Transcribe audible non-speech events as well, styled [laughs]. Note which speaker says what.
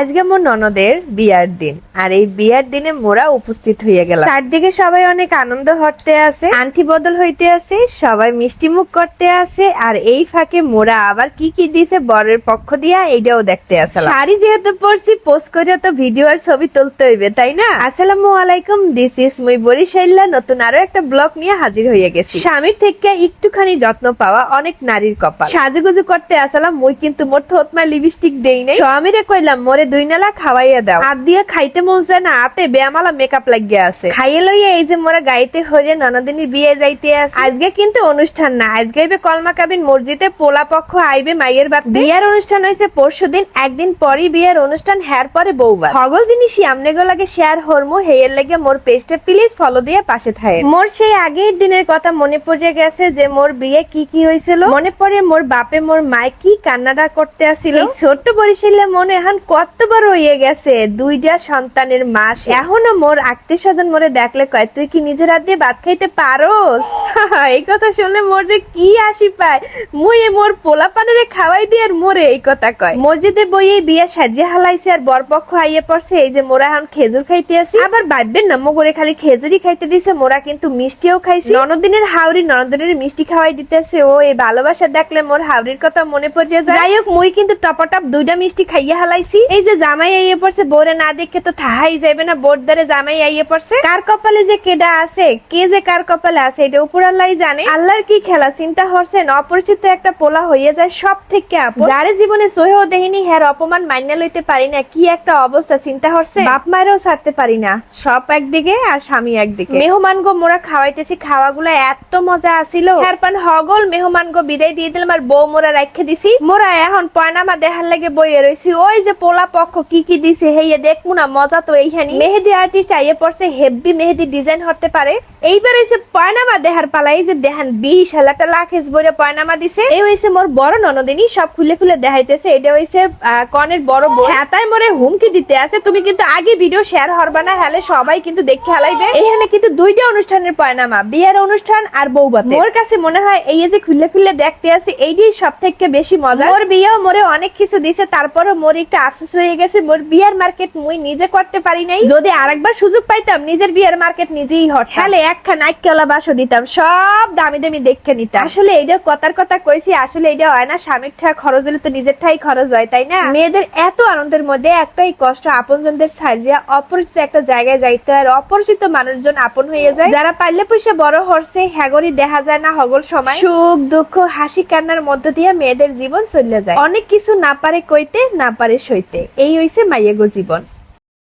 Speaker 1: আজকে মোর ননদের বিয়ার দিন, আর এই বিয়ার দিনে মোরা উপস্থিত হয়ে গেলাম। চারদিকে সবাই অনেক আনন্দ হতে আছে, আন্টি বদল হইতে আছে, সবাই মিষ্টি মুখ করতে আছে, আর এই ফাঁকে মোরা আবার কি কি দিছে বরের পক্ষ দিয়া এইটাও দেখতে আসলাম। শাড়ি যেহেতু পরছি পোস্ট করে তো ভিডিও আর ছবি তুলতে হইবে, তাই না? আসসালামু আলাইকুম দিস ইজ মুই বরিশাইল্লা, নতুন আরও একটা ব্লগ নিয়ে হাজির হয়ে গেছি। স্বামীর থেকে একটুখানি যত্ন পাওয়া অনেক নারীর কপাল। সাজুগুজু করতে আসলাম, মুই কিন্তু মোর থতমা লিপস্টিক দেই নাই। স্বামীরে কইলাম, মোরে দুই নালা খাওয়াইয়া দাও। হাত দিয়ে খাইতে মন চায় না হাতে বেয়ামালা মেকআপ লাগিয়ে আছে। খাইয়ে লইয়া এই যে মোরা গাইতে হইরে ননদিনীর বিয়ে যাইতে আছে আজকে কিন্তু অনুষ্ঠান না আজকে হইবে কলমা কাবিন মসজিদে পোলা পক্ষ আইবে মাইয়ের বাপ বিয়ার অনুষ্ঠান হয়েছে পরশু দিন একদিন পরই বিয়ের অনুষ্ঠান হ্যার পরে বউবার। হগল জিনিসই আমনে গো লাগে শেয়ার হরমু হেয়ের লেগে মোর পেজটা প্লিজ ফলো দিয়ে পাশে থাকে মোর সেই আগের দিনের কথা মনে পড়ে গেছে যে মোর বিয়ে কি কি হয়েছিল মনে পড়ে মোর বাপে মোর মায় কি কান্নাটা করতে আসিল। ছোট্ট বরিশালে মনে এখন কতবার হয়ে গেছে, দুইটা সন্তানের মাস। এখনও মোর আত্মীয় স্বজন মোরে দেখলে কয়, তুই কি নিজের হাত দিয়ে ভাত খাইতে পারোস? [laughs] এই কথা শুনলে মোর যে কি আসি পায়। মুই মোর পোলা পানেরে খাওয়াই দিয়ে আর মোরে এই কথা কয়। মসজিদে বইয়ে বিয়ে সাজিয়ে হালাইছে আর বরপক্ষ আইয়ে পড়ছে, এই যে মোরা এখন খেজুর খাইতে আসি। আবার ভাববেন না মগরে খালি খেজুরই খাইতে দিছে, মোরা কিন্তু মিষ্টিও খাইছি। ননদিনের হাওড়ি ননদিনের মিষ্টি খাওয়াই দিতেছে ও এই ভালোবাসা দেখলে মোর হাওড়ির কথা মনে পড়ে যায়। যাই হোক, মুই কিন্তু টপটপ দুইটা মিষ্টি খাইয়া হালাইছি। এই যে জামাই আইয়ে পড়ছে বোরে না দেখে তো থাহাই যাবে না, বোর ধরে জামাই আইয়ে পড়ছে। কার কপালে যে কেডা আছে, কে যে কার কপালে আছে, এটা উপর আল্লাহ জানে। আল্লাহর কি খেলা, চিন্তা হরছেন অপরিচিত একটা পোলা হইয়া যায় সব থেকে আপন। যারে জীবনে সহেও দেহিনী হ্যার অপমান মাইনা লইতে পারি না, কি একটা অবস্থা, চিন্তা হরছে বাপ মায়েরও ছাড়তে পারি না, সব একদিকে আর স্বামী একদিকে। মেহমান গো, মোরা খাওয়াইতেছি, খাওয়াগুলো এত মজা আসিল হ্যার পান হগল, মেহমান গো, বিদায় দিয়ে দিলাম, আর বউ মোরা রাখে দিছি। মোরা এখন পয়নামা দেখার লাগে বইয়ে রইছি। ওই যে পোলা পক্ষ কি কি দিছে হেইয়ে দেখমু না, মজা তো এইখানি। মেহেদি আর্টিস্ট আইয়ে পড়ছে হেভি মেহেদি ডিজাইন হতে পারে। এইবার হইছে পয়নামা দেহার পালা, এই যে দেহান বিশ হাজারটা লাখ হেস বইরে পয়নামা দিছে। এই হইছে মোর বড় ননদিনী, সব খুলে খুলে দেখাইতেছে। এটা হইছে কনের বড় বউ। হ্যাঁ তাই মোরে হুমকি দিতে আছে। তুমি কিন্তু আগে ভিডিও শেয়ার হরবা না, হলে সবাই কিন্তু দেখে হালাইবে। এখানে কিন্তু দুইটা অনুষ্ঠানের পয়নামা, বিয়ের অনুষ্ঠান আর বউবাতে। মোর কাছে মনে হয়, এই যে খুলে খুলে দেখতে আছে, এইটাই সব থেকে বেশি মজা। মোর বিয়েও মোরে অনেক কিছু দিছে, তারপরও মোর একটা আফসোস হয়ে গেছে মোর বিয়ার মার্কেট মুই নিজে করতে পারি নাই। যদি আরেকবার সুযোগ পাইতাম নিজের বিয়ার মার্কেট নিজেই হট হলে একখান আইকেলা বাসও দিতাম সব দামি দামি দেখে নিতাম। আসলে এইটা কথার কথা কইছি আসলে এটা হয় না স্বামীর ঠা খরচ হলে তো নিজের ঠাই খরচ হয় তাই না? মেয়েদের এত আনন্দের মধ্যে একটাই কষ্ট আপনজনদের সারিয়া অপরিচিত একটা জায়গায় যাইতে আর অপরিচিত মানুষজন আপন হয়ে যায়। যারা পারলে পয়সা বড় হরছে হ্যাগরি দেখা যায় না হগল সময়। সুখ দুঃখ হাসি কান্নার মধ্য দিয়ে মেয়েদের জীবন চলে যায়। অনেক কিছু না পারে কইতে না পারে সইতে। এই হইছে মাইয়াগো জীবন।